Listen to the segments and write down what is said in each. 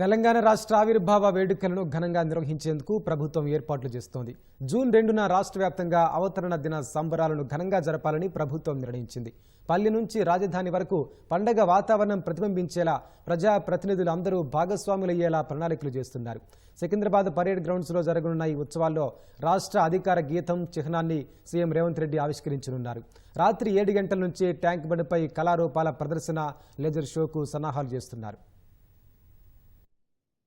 తెలంగాణ రాష్ట్ర ఆవిర్భావ వేడుకలను ఘనంగా నిర్వహించేందుకు ప్రభుత్వం ఏర్పాట్లు చేస్తోంది. జూన్ రెండున రాష్ట్ర వ్యాప్తంగా అవతరణ దిన సంబరాలను ఘనంగా జరపాలని ప్రభుత్వం నిర్ణయించింది. పల్లె నుంచి రాజధాని వరకు పండగ వాతావరణం ప్రతిబింబించేలా ప్రజా ప్రతినిధులు అందరూ భాగస్వాములయ్యేలా ప్రణాళికలు చేస్తున్నారు. సికింద్రాబాద్ పరేడ్ గ్రౌండ్స్లో జరగనున్న ఈ ఉత్సవాల్లో రాష్ట్ర అధికార గీతం చిహ్నాన్ని సీఎం రేవంత్ రెడ్డి ఆవిష్కరించనున్నారు. రాత్రి ఏడు గంటల నుంచి ట్యాంక్ బండ్పై కళారూపాల ప్రదర్శన లేజర్ షోకు సన్నాహాలు చేస్తున్నారు.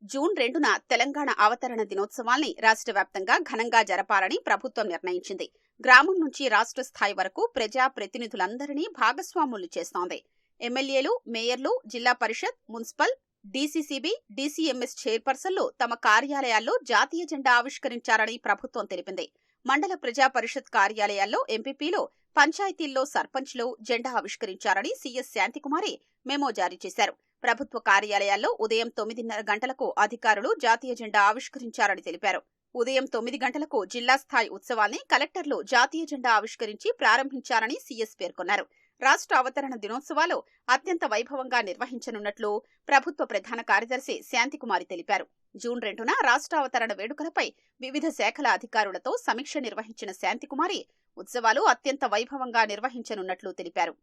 జూన్ రెండున తెలంగాణ అవతరణ దినోత్సవాల్ని రాష్ట్ర వ్యాప్తంగా ఘనంగా జరపాలని ప్రభుత్వం నిర్ణయించింది. గ్రామం నుంచి రాష్ట్ర స్థాయి వరకు ప్రజా ప్రతినిధులందరినీ భాగస్వాములు చేస్తోంది. ఎమ్మెల్యేలు మేయర్లు zilla parishad municipal DCCB DCMS చైర్పర్సన్లు తమ కార్యాలయాల్లో జాతీయ జెండా ఆవిష్కరించారని ప్రభుత్వం తెలిపింది. మండల ప్రజా పరిషత్ కార్యాలయాల్లో ఎంపీపీలు పంచాయతీల్లో సర్పంచ్లు జెండా ఆవిష్కరించారని సీఎస్ శాంతికుమారి మెమో జారీ చేశారు. ప్రభుత్వ కార్యాలయాల్లో ఉదయం తొమ్మిదిన్నర గంటలకు అధికారులు జాతీయ జెండా ఆవిష్కరించారని తెలిపారు. ఉదయం తొమ్మిది గంటలకు జిల్లా స్థాయి ఉత్సవాల్ని కలెక్టర్లు జాతీయ జెండా ఆవిష్కరించి ప్రారంభించారని సీఎస్ పేర్కొన్నారు. రాష్ట్ర అవతరణ దినోత్సవాలు అత్యంత వైభవంగా నిర్వహించనున్నట్లు ప్రభుత్వ ప్రధాన కార్యదర్శి శాంతికుమారి తెలిపారు. జూన్ రెండున రాష్ట్ర అవతరణ వేడుకలపై వివిధ శాఖల అధికారులతో సమీక్ష నిర్వహించిన శాంతికుమారి ఉత్సవాలు అత్యంత వైభవంగా నిర్వహించనున్నట్లు తెలిపారు.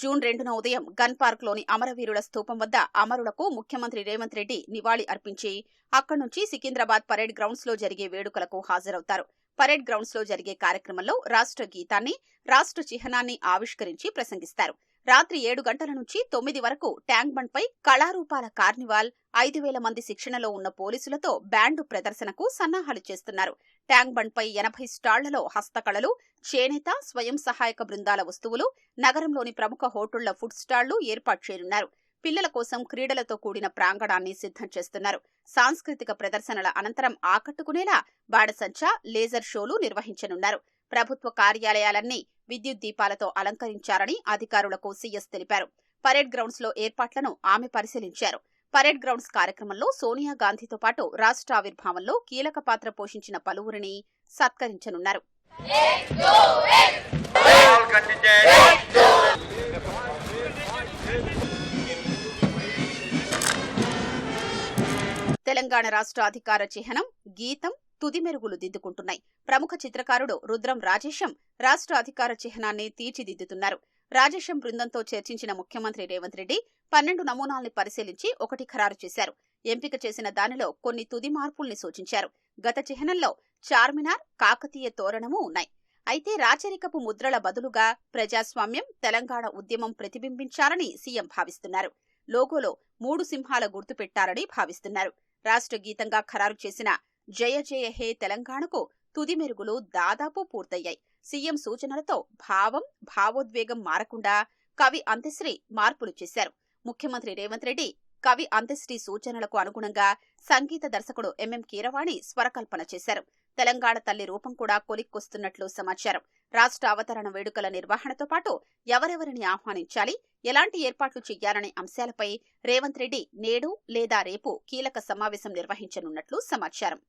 జూన్ రెండున ఉదయం గన్ పార్క్లోని అమరవీరుల స్థూపం వద్ద అమరులకు ముఖ్యమంత్రి రేవంత్ రెడ్డి నివాళి అర్పించి అక్కడి నుంచి సికింద్రాబాద్ పరేడ్ గ్రౌండ్స్లో జరిగే వేడుకలకు హాజరవుతారు. పరేడ్ గ్రౌండ్స్లో జరిగే కార్యక్రమంలో రాష్ట్ర గీతాన్ని రాష్ట్ర చిహ్నాన్ని ఆవిష్కరించి ప్రసంగిస్తారు. రాత్రి ఏడు గంటల నుంచి తొమ్మిది వరకు ట్యాంక్ బండ్ పై కళారూపాల కార్నివాల్ ఐదు వేల మంది శిక్షణలో ఉన్న పోలీసులతో బ్యాండు ప్రదర్శనకు సన్నాహాలు చేస్తున్నారు. ట్యాంక్ బండ్ పై ఎనభై స్టాళ్ళలో హస్తకళలు చేనేత స్వయం సహాయక బృందాల వస్తువులు నగరంలోని ప్రముఖ హోటళ్ళ ఫుడ్ స్టాళ్ళు ఏర్పాటు చేయనున్నారు. పిల్లల కోసం క్రీడలతో కూడిన ప్రాంగణాన్ని సిద్ధం చేస్తున్నారు. సాంస్కృతిక ప్రదర్శనల అనంతరం ఆకట్టుకునేలా బాడసంచ లేజర్ షోలు నిర్వహించనున్నారు. ప్రభుత్వ కార్యాలయాలన్నీ విద్యుత్ దీపాలతో అలంకరించారని అధికారులకు సీఎస్ తెలిపారు. పరేడ్ గ్రౌండ్స్లో ఏర్పాట్లను ఆమె పరిశీలించారు. పరేడ్ గ్రౌండ్స్ కార్యక్రమంలో సోనియా గాంధీతో పాటు రాష్ట్ర ఆవిర్భావంలో కీలక పాత్ర పోషించిన పలువురిని సత్కరించనున్నారు. తెలంగాణ రాష్ట్ర అధికార చిహ్నం గీతం తుది మెరుగులు దిద్దుకుంటున్నాయి. ప్రముఖ చిత్రకారుడు రుద్రం రాజేశం రాష్ట్ర అధికార చిహ్నాన్ని తీర్చిదిద్దుతున్నారు. రాజేశం బృందంతో చర్చించిన ముఖ్యమంత్రి రేవంత్ రెడ్డి పన్నెండు నమూనాల్ని పరిశీలించి ఒకటి ఖరారు చేశారు. ఎంపిక చేసిన దానిలో కొన్ని తుది మార్పుల్ని సూచించారు. గత చిహ్నంలో చార్మినార్ కాకతీయ తోరణము ఉన్నాయి. అయితే రాచరికపు ముద్రల బదులుగా ప్రజాస్వామ్యం తెలంగాణ ఉద్యమం ప్రతిబింబించాలని సీఎం భావిస్తున్నారు. లోగోలో మూడు సింహాల గుర్తు పెట్టారని భావిస్తున్నారు. రాష్ట్ర గీతంగా ఖరారు చేసిన జయ జయ హే తెలంగాణకు తుది మెరుగులు దాదాపు పూర్తయ్యాయి. సీఎం సూచనలతో భావం భావోద్వేగం మారకుండా కవి అంత్యశ్రీ మార్పులు చేశారు. ముఖ్యమంత్రి రేవంత్ రెడ్డి కవి అంత్యశ్రీ సూచనలకు అనుగుణంగా సంగీత దర్శకుడు ఎంఎం కీరవాణి స్వరకల్పన చేశారు. తెలంగాణ తల్లి రూపం కూడా కొలిక్కొస్తున్నట్లు సమాచారం. రాష్ట్ర అవతరణ వేడుకల నిర్వహణతో పాటు ఎవరెవరిని ఆహ్వానించాలి ఎలాంటి ఏర్పాట్లు చేయాలనే అంశాలపై రేవంత్ రెడ్డి నేడు లేదా రేపు కీలక సమావేశం నిర్వహించనున్నట్లు సమాచారం.